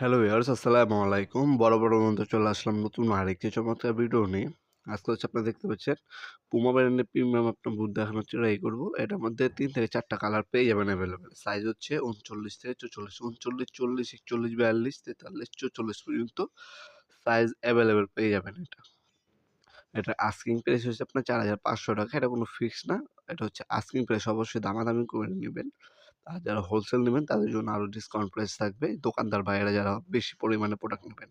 Hello years আসসালামু আলাইকুম বড় বড় মধ্যে চলে আসলাম নতুন আরেকটি চমৎকার ভিডিও নিয়ে। আজকে হচ্ছে আপনারা দেখতে পাচ্ছেন পুমা ব্র্যান্ডের প্রিমিয়াম আপনার বুথ দেখানোর ট্রাই করব। এটার মধ্যে তিন থেকে চারটা কালার পেয়ে যাবেন অ্যাভেলেবেল সাইজ হচ্ছে উনচল্লিশ থেকে চৌচল্লিশ, উনচল্লিশ, চল্লিশ, একচল্লিশ, বিয়াল্লিশ, তেতাল্লিশ, চৌচল্লিশ পর্যন্ত সাইজ অ্যাভেলেবেল পেয়ে যাবেন এটা। এটা আস্কিং প্রাইস হচ্ছে আপনার চার হাজার পাঁচশো টাকা। এটা কোনো ফিক্স না। এটা হচ্ছে আস্কিং প্রাইস অবশ্যই দামাদামি করে নেবেন। আর যারা হোলসেল নেবেন তাদের জন্য আরও ডিসকাউন্ট প্রাইস থাকবে। দোকানদার ভাইয়েরা যারা বেশি পরিমাণে প্রোডাক্ট নেবেন।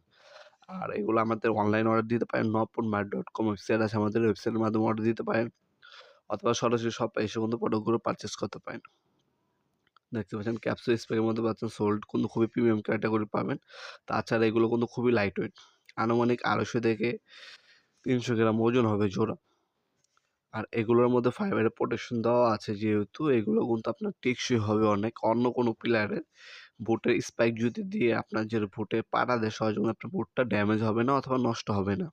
আর এগুলো আমাদের অনলাইন অর্ডার দিতে পারেন Nupur mart dot com website আছে আমাদের ওয়েবসাইটের মাধ্যমে অর্ডার দিতে পারেন। অথবা সরাসরি শপে এসে কিন্তু প্রোডাক্টগুলো পারচেস করতে পারেন। দেখতে পাচ্ছেন ক্যাপসুল স্প্রের মধ্যে পাচ্ছেন সোল্ড কিন্তু খুবই প্রিমিয়াম ক্যাটাগরি পাবেন। তাছাড়া এগুলো কিন্তু খুবই লাইট ওয়েট আনুমানিক আড়াইশো থেকে তিনশো গ্রাম ওজন হবে জোড়া। আর এগুলোর মধ্যে ফাইবারের প্রোটেকশন দেওয়া আছে যেহেতু, এগুলো কিন্তু আপনার টেকসই হবে অনেক। অন্য কোনো পিলারের বুটের স্পাইক যদি দিয়ে আপনার যে বুটে পাড়া দেয় সহজে আপনার বুটটা ড্যামেজ হবে না অথবা নষ্ট হবে না।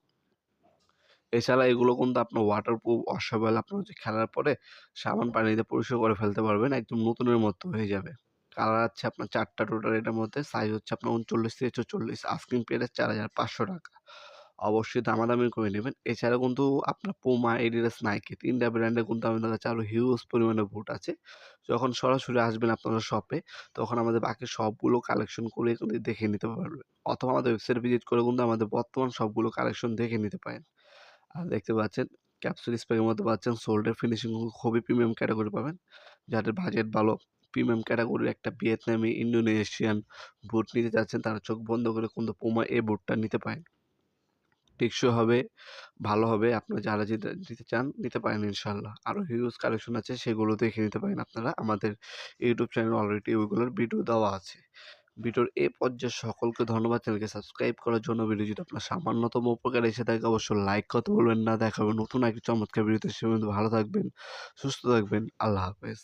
এছাড়া এগুলো কিন্তু আপনার ওয়াটার প্রুফ অসেবল আপনার হচ্ছে খেলার পরে সাবান পানিতে পরিষ্কার করে ফেলতে পারবেন, একদম নতুনের মতো হয়ে যাবে। কালার আছে আপনার চারটা টোটাল এটার মধ্যে সাইজ হচ্ছে আপনার উনচল্লিশ থেকে চল্লিশ আইসক্রিম পেয়ারের চার হাজার পাঁচশো টাকা। অবশ্যই দামাদামি করে নেবেন। এছাড়া কিন্তু আপনার পোমা এডিডাস নাইকি তিনটা ব্র্যান্ডে কিন্তু আমাদের কাছে আরও হিউজ পরিমাণে বুট আছে। যখন সরাসরি আসবেন আপনারা শপে তখন আমাদের বাকি সবগুলো কালেকশন করে কিন্তু দেখে নিতে পারবেন। অথবা আমাদের ওয়েবসাইট ভিজিট করে কিন্তু আমাদের বর্তমান সবগুলো কালেকশন দেখে নিতে পারেন। আর দেখতে পাচ্ছেন ক্যাপসুল স্প্যাকের মধ্যে পাচ্ছেন সোল্ডের ফিনিশিং খুবই প্রিমিয়াম ক্যাটাগরি পাবেন। যাদের বাজেট ভালো প্রিমিয়াম ক্যাটাগরির একটা ভিয়েতনামি ইন্দোনেশিয়ান বুট নিতে চাচ্ছেন, তারা চোখ বন্ধ করে কিন্তু পোমা এ বুটটা নিতে পারেন। টেকসই হবে, ভালো হবে। আপনারা যারা যেটা নিতে চান, নিতে পারেন ইনশাল্লাহ। আরও হিউজ কালেকশন আছে, সেগুলো দেখে নিতে পারেন আপনারা। আমাদের ইউটিউব চ্যানেল অলরেডি ওইগুলোর ভিডিও দেওয়া আছে। ভিডিওর এ পর্যায়ে সকলকে ধন্যবাদ চ্যানেলকে সাবস্ক্রাইব করার জন্য। ভিডিও যদি আপনার সামান্যতম উপকার এসে থাকে, অবশ্যই লাইক করতে বলবেন না। দেখাবেন নতুন একটি চমৎকার ভিডিওতে সে ভালো থাকবেন, সুস্থ থাকবেন। আল্লাহ হাফেজ।